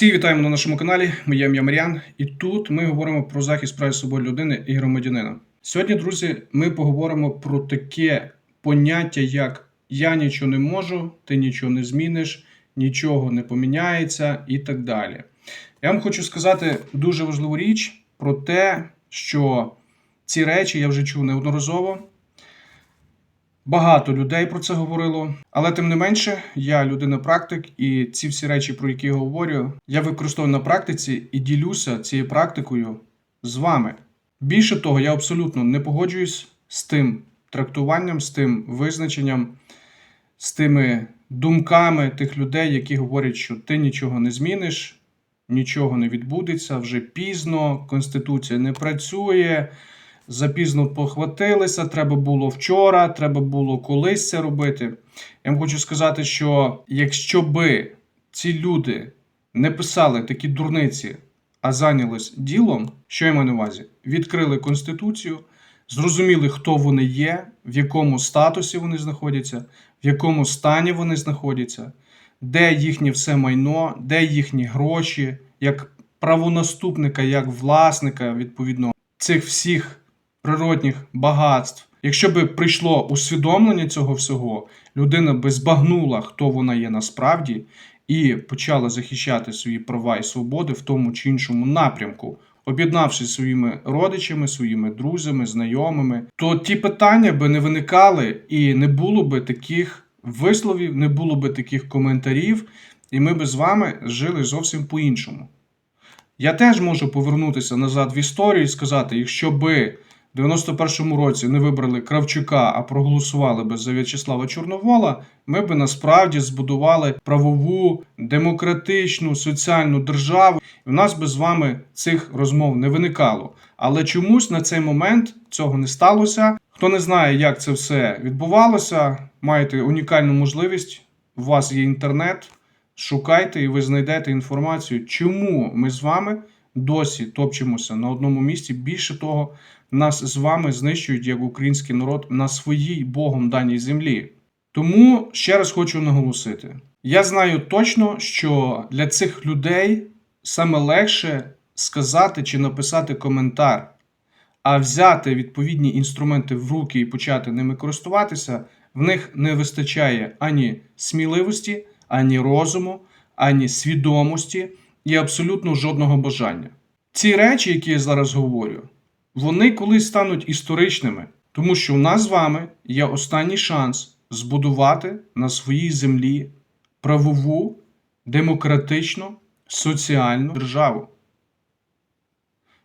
Всі вітаємо на нашому каналі. Моє ім'я Мар'ян, і тут ми говоримо про захист прав свобод людини і громадянина. Сьогодні, друзі, ми поговоримо про таке поняття, як я нічого не можу, ти нічого не зміниш, нічого не поміняється і так далі. Я вам хочу сказати дуже важливу річ про те, що ці речі я вже чув неодноразово. Багато людей про це говорило, але тим не менше, я людина практик, і ці всі речі, про які я говорю, я використовую на практиці і ділюся цією практикою з вами. Більше того, я абсолютно не погоджуюсь з тим трактуванням, з тим визначенням, з тими думками тих людей, які говорять, що ти нічого не зміниш, нічого не відбудеться, вже пізно, конституція не працює. Запізно похватилися, треба було вчора, треба було колись це робити. Я вам хочу сказати, що якщо би ці люди не писали такі дурниці, а зайнялись ділом, що я маю на увазі? Відкрили конституцію, зрозуміли, хто вони є, в якому статусі вони знаходяться, в якому стані вони знаходяться, де їхнє все майно, де їхні гроші, як правонаступника, як власника відповідно цих всіх природних багатств. Якщо би прийшло усвідомлення цього всього, людина би збагнула, хто вона є насправді, і почала захищати свої права і свободи в тому чи іншому напрямку, об'єднавшись своїми родичами, своїми друзями, знайомими, то ті питання би не виникали і не було би таких висловів, не було би таких коментарів, і ми би з вами жили зовсім по-іншому. Я теж можу повернутися назад в історію і сказати, якщо би в 91-му році не вибрали Кравчука, а проголосували би за В'ячеслава Чорновола, ми би насправді збудували правову, демократичну, соціальну державу, і в нас би з вами цих розмов не виникало. Але чомусь на цей момент цього не сталося. Хто не знає, як це все відбувалося, маєте унікальну можливість. У вас є інтернет. Шукайте і ви знайдете інформацію, чому ми з вами досі топчемося на одному місці. Більше того, нас з вами знищують як український народ на своїй Богом даній землі. Тому ще раз хочу наголосити: я знаю точно, що для цих людей саме легше сказати чи написати коментар, а взяти відповідні інструменти в руки і почати ними користуватися, в них не вистачає ані сміливості, ані розуму, ані свідомості і абсолютно жодного бажання. Ці речі, які я зараз говорю, вони колись стануть історичними, тому що у нас з вами є останній шанс збудувати на своїй землі правову, демократичну, соціальну державу,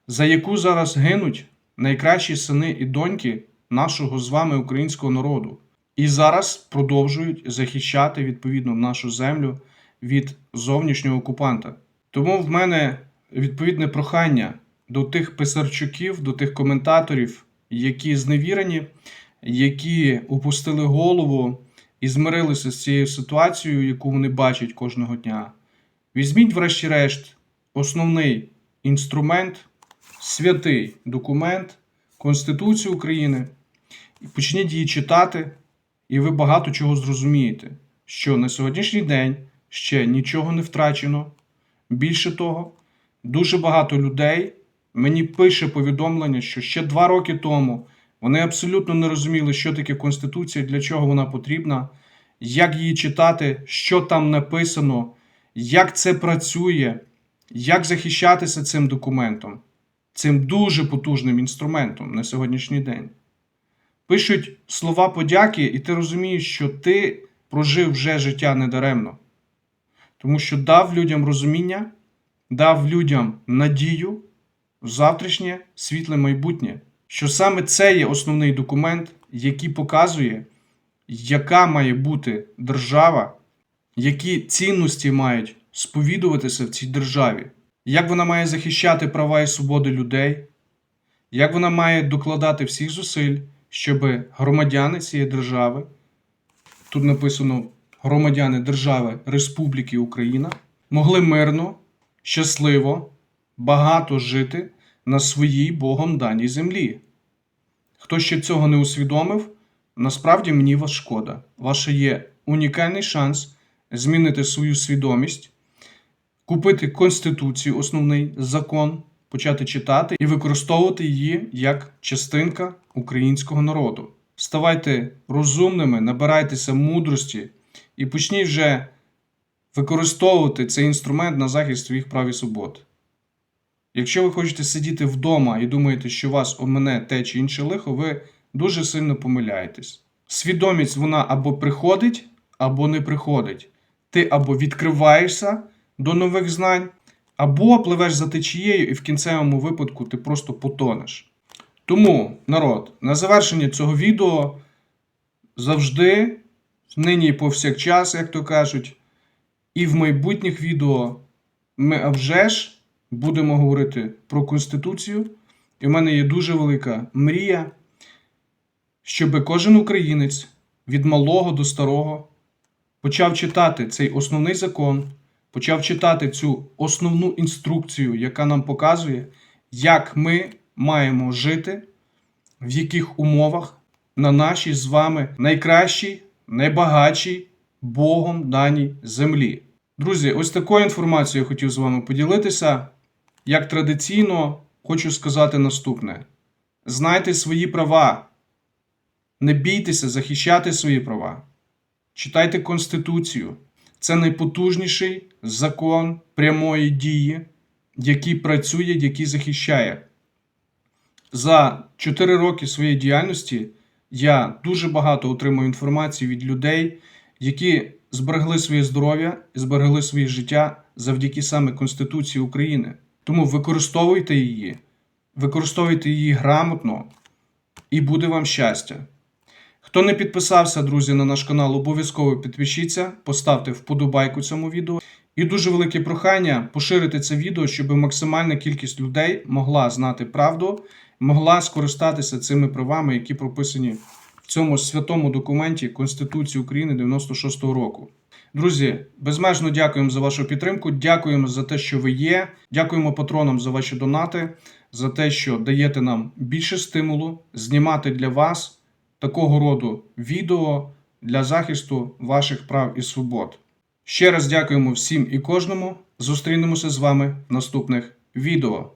за яку зараз гинуть найкращі сини і доньки нашого з вами українського народу, і зараз продовжують захищати відповідно нашу землю від зовнішнього окупанта. Тому в мене відповідне прохання до тих писарчуків, до тих коментаторів, які зневірені, які упустили голову і змирилися з цією ситуацією, яку вони бачать кожного дня. Візьміть, врешті-решт, основний інструмент, святий документ, Конституцію України, і почніть її читати, і ви багато чого зрозумієте, що на сьогоднішній день ще нічого не втрачено. Більше того, дуже багато людей мені пише повідомлення, що ще два роки тому вони абсолютно не розуміли, що таке Конституція, для чого вона потрібна, як її читати, що там написано, як це працює, як захищатися цим документом, цим дуже потужним інструментом на сьогоднішній день. Пишуть слова подяки, і ти розумієш, що ти прожив вже життя недаремно. Тому що дав людям розуміння, дав людям надію в завтрашнє світле майбутнє, що саме це є основний документ, який показує, яка має бути держава, які цінності мають сповідуватися в цій державі, як вона має захищати права і свободи людей, як вона має докладати всіх зусиль, щоб громадяни цієї держави, тут написано громадяни держави Республіки Україна, могли мирно, щасливо, багато жити на своїй Богом даній землі. Хто ще цього не усвідомив, насправді мені вас шкода. Ваше є унікальний шанс змінити свою свідомість, купити Конституцію, основний закон, почати читати і використовувати її як частинка українського народу. Ставайте розумними, набирайтеся мудрості і почніть вже використовувати цей інструмент на захист своїх прав і свобод. Якщо ви хочете сидіти вдома і думаєте, що вас омине те чи інше лихо, ви дуже сильно помиляєтесь. Свідомість вона або приходить, або не приходить. Ти або відкриваєшся до нових знань, або пливеш за течією, і в кінцевому випадку ти просто потонеш. Тому, народ, на завершення цього відео завжди, нині і повсякчас, як то кажуть, і в майбутніх відео ми а вже ж будемо говорити про Конституцію. І в мене є дуже велика мрія, щоб кожен українець від малого до старого почав читати цей основний закон, почав читати цю основну інструкцію, яка нам показує, як ми маємо жити, в яких умовах на нашій з вами найкращій, найбагатшій Богом даній землі. Друзі, ось такою інформацією я хотів з вами поділитися. Як традиційно, хочу сказати наступне: знайте свої права, не бійтеся захищати свої права. Читайте Конституцію. Це найпотужніший закон прямої дії, який працює, який захищає. За 4 роки своєї діяльності я дуже багато отримую інформації від людей, які зберегли своє здоров'я і зберегли своє життя завдяки саме Конституції України. Тому використовуйте її, використовуйте її грамотно, і буде вам щастя. Хто не підписався, друзі, на наш канал, обов'язково підпишіться, поставте вподобайку цьому відео. І дуже велике прохання поширити це відео, щоб максимальна кількість людей могла знати правду, могла скористатися цими правами, які прописані в цьому святому документі Конституції України 96-го року. Друзі, безмежно дякуємо за вашу підтримку. Дякуємо за те, що ви є. Дякуємо патронам за ваші донати, за те, що даєте нам більше стимулу знімати для вас такого роду відео для захисту ваших прав і свобод. Ще раз дякуємо всім і кожному. Зустрінемося з вами в наступних відео.